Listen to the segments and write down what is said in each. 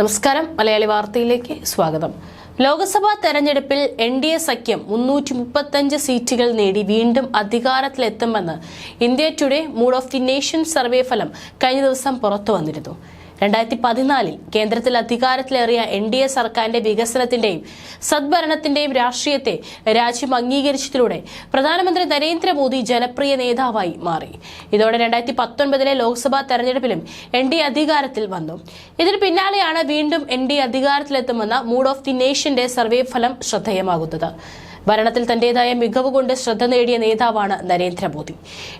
നമസ്കാരം. മലയാളി വാർത്തയിലേക്ക് സ്വാഗതം. ലോക്സഭാ തെരഞ്ഞെടുപ്പിൽ എൻ ഡി എ സഖ്യം മുന്നൂറ്റി മുപ്പത്തഞ്ച് സീറ്റുകൾ നേടി വീണ്ടും അധികാരത്തിലെത്തുമെന്ന് India today mood of the nation survey ഫലം കഴിഞ്ഞ ദിവസം പുറത്തു വന്നിരുന്നു. രണ്ടായിരത്തി പതിനാലിൽ കേന്ദ്രത്തിൽ അധികാരത്തിലേറിയ എൻ ഡി എ സർക്കാരിന്റെ വികസനത്തിന്റെയും സദ്ഭരണത്തിന്റെയും രാഷ്ട്രീയത്തെ രാജ്യം അംഗീകരിച്ചതിലൂടെ പ്രധാനമന്ത്രി നരേന്ദ്രമോദി ജനപ്രിയ നേതാവായി മാറി. ഇതോടെ രണ്ടായിരത്തി പത്തൊൻപതിലെ ലോക്സഭാ തെരഞ്ഞെടുപ്പിലും എൻ ഡി എ അധികാരത്തിൽ വന്നു. ഇതിന് പിന്നാലെയാണ് വീണ്ടും എൻ ഡി എ അധികാരത്തിലെത്തുമെന്ന മൂഡ് ഓഫ് ദി നേഷന്റെ സർവേ ഫലം ശ്രദ്ധേയമാകുന്നത്. ഭരണത്തിൽ തന്റേതായ മികവ് കൊണ്ട് ശ്രദ്ധ നേടിയ നേതാവാണ് നരേന്ദ്രമോദി.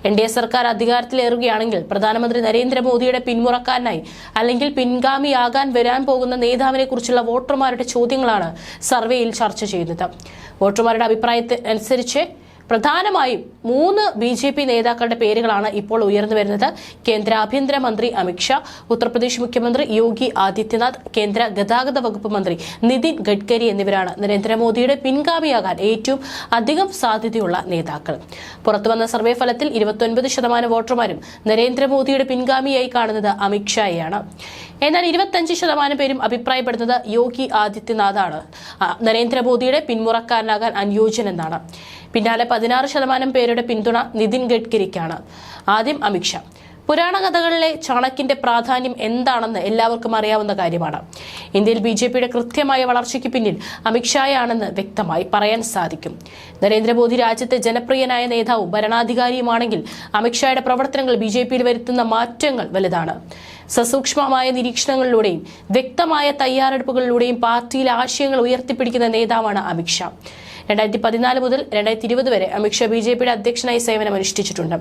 എൻ ഡി എ സർക്കാർ അധികാരത്തിലേറുകയാണെങ്കിൽ പ്രധാനമന്ത്രി നരേന്ദ്രമോദിയുടെ പിന്മുറക്കാരനായി അല്ലെങ്കിൽ പിൻഗാമിയാകാൻ വരാൻ പോകുന്ന നേതാവിനെ കുറിച്ചുള്ള വോട്ടർമാരുടെ ചോദ്യങ്ങളാണ് സർവേയിൽ ചർച്ച ചെയ്യുന്നത് വോട്ടർമാരുടെ അഭിപ്രായത്തെ അനുസരിച്ച് പ്രധാനമായും മൂന്ന് ബി ജെ പി നേതാക്കളുടെ പേരുകളാണ് ഇപ്പോൾ ഉയർന്നു വരുന്നത്. കേന്ദ്ര ആഭ്യന്തരമന്ത്രി അമിത്ഷാ ഉത്തർപ്രദേശ് മുഖ്യമന്ത്രി യോഗി ആദിത്യനാഥ് കേന്ദ്ര ഗതാഗത വകുപ്പ് മന്ത്രി നിതിൻ ഗഡ്കരി എന്നിവരാണ് നരേന്ദ്രമോദിയുടെ പിൻഗാമിയാകാൻ ഏറ്റവും അധികം സാധ്യതയുള്ള നേതാക്കൾ. പുറത്തുവന്ന സർവേ ഫലത്തിൽ ഇരുപത്തൊൻപത് ശതമാനം വോട്ടർമാരും നരേന്ദ്രമോദിയുടെ പിൻഗാമിയായി കാണുന്നത് അമിത്ഷായെയാണ് എന്നാൽ ഇരുപത്തഞ്ച് ശതമാനം പേരും അഭിപ്രായപ്പെടുന്നത് യോഗി ആദിത്യനാഥാണ്. നരേന്ദ്രമോദിയുടെ പിന്മുറക്കാരനാകാൻ അനുയോജ്യനെന്നാണ് പിന്നാലെ പതിനാറ് ശതമാനം പേരുടെ പിന്തുണ നിതിൻ ഗഡ്കരിക്കാണ്. ആദ്യം അമിത്ഷാ പുരാണ കഥകളിലെ ചാണക്കിന്റെ പ്രാധാന്യം എന്താണെന്ന് എല്ലാവർക്കും അറിയാവുന്ന കാര്യമാണ്. ഇന്ത്യയിൽ ബി ജെ പിയുടെ കൃത്യമായ വളർച്ചയ്ക്ക് പിന്നിൽ അമിത്ഷായാണെന്ന് വ്യക്തമായി പറയാൻ സാധിക്കും. നരേന്ദ്രമോദി രാജ്യത്തെ ജനപ്രിയനായ നേതാവും ഭരണാധികാരിയുമാണെങ്കിൽ അമിത്ഷായുടെ പ്രവർത്തനങ്ങൾ ബി ജെ പിയിൽ വരുത്തുന്ന മാറ്റങ്ങൾ വലുതാണ്. സസൂക്ഷ്മമായ നിരീക്ഷണങ്ങളിലൂടെയും വ്യക്തമായ തയ്യാറെടുപ്പുകളിലൂടെയും പാർട്ടിയിലെ ആശയങ്ങൾ ഉയർത്തിപ്പിടിക്കുന്ന നേതാവാണ് അമിത്ഷാ രണ്ടായിരത്തി പതിനാല് മുതൽ രണ്ടായിരത്തി ഇരുപത് വരെ അമിത്ഷാ ബി ജെ പിയുടെ അധ്യക്ഷനായി സേവനമനുഷ്ഠിച്ചിട്ടുണ്ട്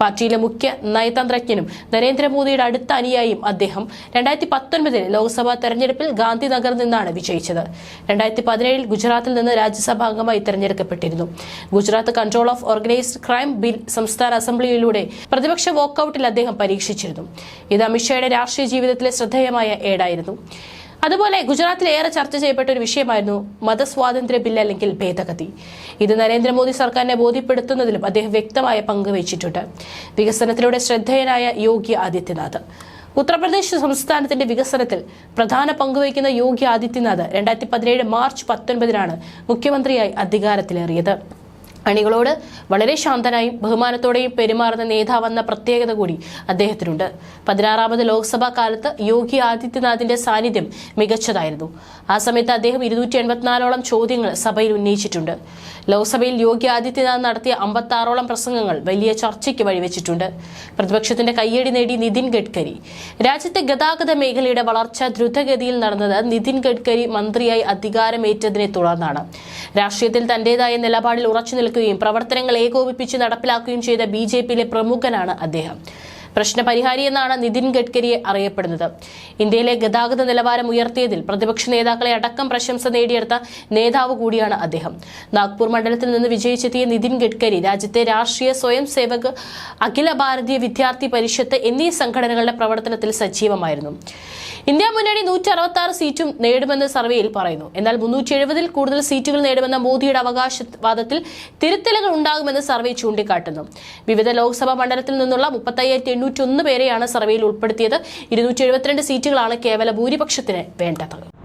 പാർട്ടിയിലെ മുഖ്യ നയതന്ത്രജ്ഞനും നരേന്ദ്രമോദിയുടെ അടുത്ത അനുയായിയും അദ്ദേഹം രണ്ടായിരത്തി പത്തൊൻപതിൽ ലോക്സഭാ തെരഞ്ഞെടുപ്പിൽ ഗാന്ധിനഗറിൽ നിന്നാണ് വിജയിച്ചത്. രണ്ടായിരത്തി പതിനേഴിൽ ഗുജറാത്തിൽ നിന്ന് രാജ്യസഭാ അംഗമായി തെരഞ്ഞെടുക്കപ്പെട്ടിരുന്നു. Gujarat control of organised crime bill സംസ്ഥാന അസംബ്ലിയിലൂടെ പ്രതിപക്ഷ വോക്കൌട്ടിൽ അദ്ദേഹം പരീക്ഷിച്ചിരുന്നു. ഇത് അമിത്ഷായുടെ രാഷ്ട്രീയ ജീവിതത്തിലെ ശ്രദ്ധേയമായ ഏടായിരുന്നു. അതുപോലെ ഗുജറാത്തിൽ ഏറെ ചർച്ച ചെയ്യപ്പെട്ട ഒരു വിഷയമായിരുന്നു മതസ്വാതന്ത്ര്യ ബിൽ അല്ലെങ്കിൽ ഭേദഗതി. ഇത് നരേന്ദ്രമോദി സർക്കാരിനെ ബോധ്യപ്പെടുത്തുന്നതിലും അദ്ദേഹം വ്യക്തമായ പങ്ക് വഹിച്ചിട്ടുണ്ട്. വികസനത്തിലൂടെ ശ്രദ്ധേയനായ യോഗി ആദിത്യനാഥ്. ഉത്തർപ്രദേശ് സംസ്ഥാനത്തിന്റെ വികസനത്തിൽ പ്രധാന പങ്കുവഹിക്കുന്ന യോഗി ആദിത്യനാഥ് രണ്ടായിരത്തി പതിനേഴ് മാർച്ച് പത്തൊൻപതിനാണ് മുഖ്യമന്ത്രിയായി അധികാരത്തിലേറിയത്. അണികളോട് വളരെ ശാന്തനായും ബഹുമാനത്തോടെയും പെരുമാറുന്ന നേതാവെന്ന പ്രത്യേകത കൂടി അദ്ദേഹത്തിനുണ്ട്. പതിനാറാമത് ലോക്സഭാ കാലത്ത് യോഗി ആദിത്യനാഥിന്റെ സാന്നിധ്യം മികച്ചതായിരുന്നു. ആ സമയത്ത് അദ്ദേഹം ഇരുന്നൂറ്റി എൺപത്തിനാലോളം ചോദ്യങ്ങൾ സഭയിൽ ഉന്നയിച്ചിട്ടുണ്ട്. ലോക്സഭയിൽ യോഗി ആദിത്യനാഥ് നടത്തിയ അമ്പത്താറോളം പ്രസംഗങ്ങൾ വലിയ ചർച്ചയ്ക്ക് വഴിവെച്ചിട്ടുണ്ട്. പ്രതിപക്ഷത്തിന്റെ കയ്യടി നേടി നിതിൻ ഗഡ്കരി. രാജ്യത്തെ ഗതാഗത മേഖലയുടെ വളർച്ച ദ്രുതഗതിയിൽ നടന്നത് നിതിൻ ഗഡ്കരി മന്ത്രിയായി അധികാരമേറ്റതിനെ തുടർന്നാണ്. രാഷ്ട്രീയത്തിൽ തന്റേതായ നിലപാടിൽ ഉറച്ചു നിൽക്കുകയും പ്രവർത്തനങ്ങൾ ഏകോപിപ്പിച്ച് നടപ്പിലാക്കുകയും ചെയ്ത ബി പ്രമുഖനാണ് അദ്ദേഹം. പ്രശ്നപരിഹാരി എന്നാണ് നിതിൻ ഗഡ്കരിയെ അറിയപ്പെടുന്നത്. ഇന്ത്യയിലെ ഗതാഗത നിലവാരം ഉയർത്തിയതിൽ പ്രതിപക്ഷ നേതാക്കളെ അടക്കം പ്രശംസ നേടിയെടുത്ത നേതാവ് കൂടിയാണ് അദ്ദേഹം. നാഗ്പൂർ മണ്ഡലത്തിൽ നിന്ന് വിജയിച്ചെത്തിയ നിതിൻ ഗഡ്കരി രാജ്യത്തെ രാഷ്ട്രീയ സ്വയം സേവക് അഖില ഭാരതീയ വിദ്യാർത്ഥി പരിഷത്ത് എന്നീ സംഘടനകളുടെ പ്രവർത്തനത്തിൽ സജീവമായിരുന്നു. ഇന്ത്യ മുന്നണി നൂറ്റി അറുപത്തി ആറ് സീറ്റും നേടുമെന്ന് സർവേയിൽ പറയുന്നു. എന്നാൽ മുന്നൂറ്റി എഴുപതിൽ കൂടുതൽ സീറ്റുകൾ നേടുമെന്ന മോദിയുടെ അവകാശവാദത്തിൽ തിരുത്തലുകൾ ഉണ്ടാകുമെന്ന് സർവേ ചൂണ്ടിക്കാട്ടുന്നു. വിവിധ ലോക്സഭാ മണ്ഡലത്തിൽ നിന്നുള്ള മുപ്പത്തയ്യായിരത്തി ഒന്ന് പേരെയാണ് സർവേയിൽ ഉൾപ്പെടുത്തിയത്. ഇരുന്നൂറ്റി സീറ്റുകളാണ് കേവല ഭൂരിപക്ഷത്തിന് വേണ്ടത്.